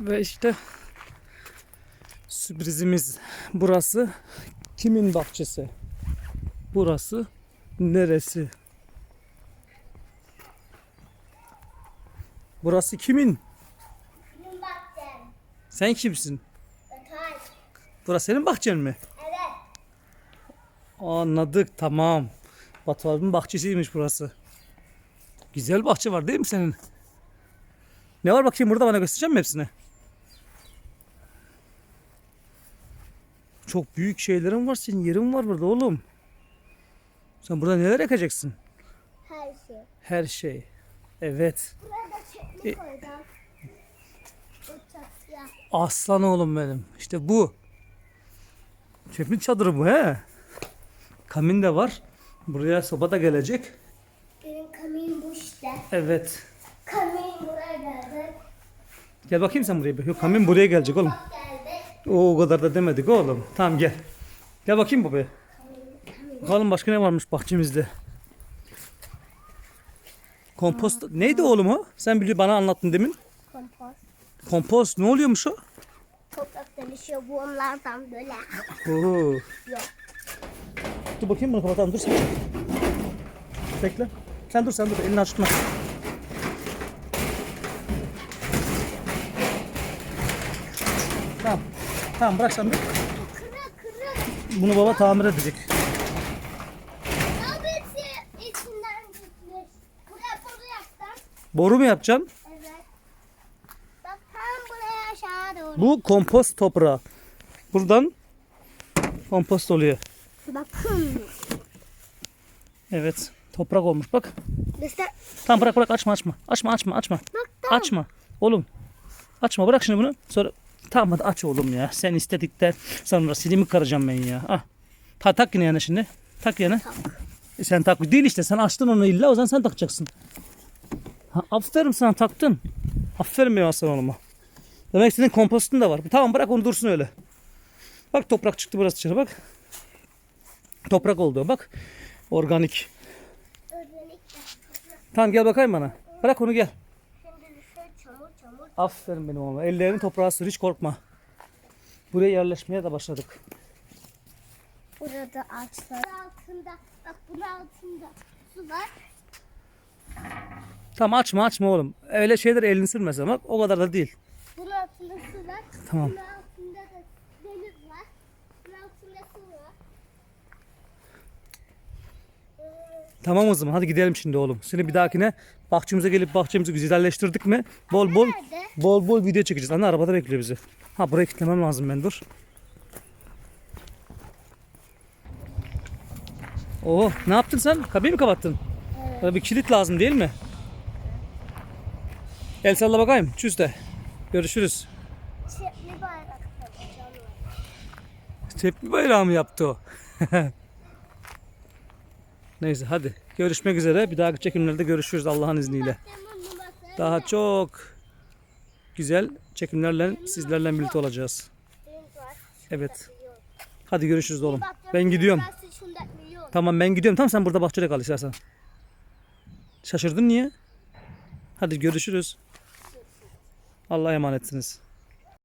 Ve işte sürprizimiz burası kimin bahçesi? Burası neresi? Burası kimin? Benim bahçem. Sen kimsin? Bakar. Burası senin bahçen mi? Evet. Anladık tamam. Batu bahçesiymiş burası. Güzel bahçe var değil mi senin? Ne var bakayım burada bana göstereceğim mi hepsini? Çok büyük şeylerin var senin yerin var burada oğlum. Sen burada neler yakacaksın? Her şey. Her şey. Evet. Burada çekme koydum. Bu çatıya. Aslan oğlum benim. İşte bu. Çöpün çadırı bu he. Kamin de var. Buraya soba da gelecek. Benim kamin bu işte. Evet. Kamin buraya geldi. Gel bakayım sen buraya. Yok kamin buraya gelecek oğlum. Bak. O kadar da demedik oğlum. Tamam gel. Gel bakayım babaya. Bakalım başka ne varmış bahçemizde. Kompost neydi oğlum o? Sen biliyor bana anlattın demin. Kompost. Kompost ne oluyormuş o? Toprak dönüşüyor bu onlardan böyle. Oo. Yok. Dur bakayım bunu kapatalım dur sen. Bekle. Sen dur sen dur elini açma. Tamam. Tamam bırak sen. Kırık kırık. Bunu baba tamir edecek. Abisi içinden gitmiş. Buraya boru yaptım. Boru mu yapacaksın? Evet. Bak tam buraya aşağı doğru. Bu kompost toprağı. Buradan kompost oluyor. Bakın. Evet. Toprak olmuş bak. Mesela Tamam bırak bırak açma açma. Açma açma açma. bak tam. Açma. Oğlum. Açma bırak şimdi bunu. Sonra tamam hadi aç oğlum ya. Sen istedikten sonra silimi karacağım ben ya. Ah. Ta, tak yine yana şimdi. Tak yana. E sen tak değil işte. Sen açtın onu illa o zaman sen takacaksın. Ha, aferin sana taktın. Aferin benim aslan oğluma. Demek senin kompostun da var. Tamam bırak onu dursun öyle. Bak toprak çıktı burası dışarı bak. Toprak oldu bak. Organik. Organik. Tamam gel bakayım bana. Bırak onu gel. Aferin benim oğluma. Ellerini toprağa sür hiç korkma. Buraya yerleşmeye de başladık. Burada ağaçlar. altında. Bak bunun altında su var. Tamam açma açma oğlum. Öyle şeyler elini sürmese bak o kadar da değil. Bunun altında su var. Tamam. Bunun altında da deniz var. Bunun altında su var. Tamam o zaman hadi gidelim şimdi oğlum. Seni bir dahakine bahçemize gelip bahçemizi güzelleştirdik mi? Bol bol bol bol video çekeceğiz. Anne arabada bekliyor bizi. Ha burayı kilitlemem lazım ben dur. Oo ne yaptın sen? Kapıyı mı kapattın? Evet. Bana bir kilit lazım değil mi? El salla bakayım. Çüz de. Görüşürüz. Çepli bayrak. Tepki bayrağı mı yaptı o? Neyse hadi görüşmek üzere. Bir dahaki çekimlerde görüşürüz Allah'ın izniyle. Daha çok güzel çekimlerle sizlerle birlikte olacağız. Evet. Hadi görüşürüz oğlum. Ben gidiyorum. Tamam ben gidiyorum. Tamam sen burada bahçede kal istersen. Şaşırdın niye? Hadi görüşürüz. Allah'a emanetsiniz.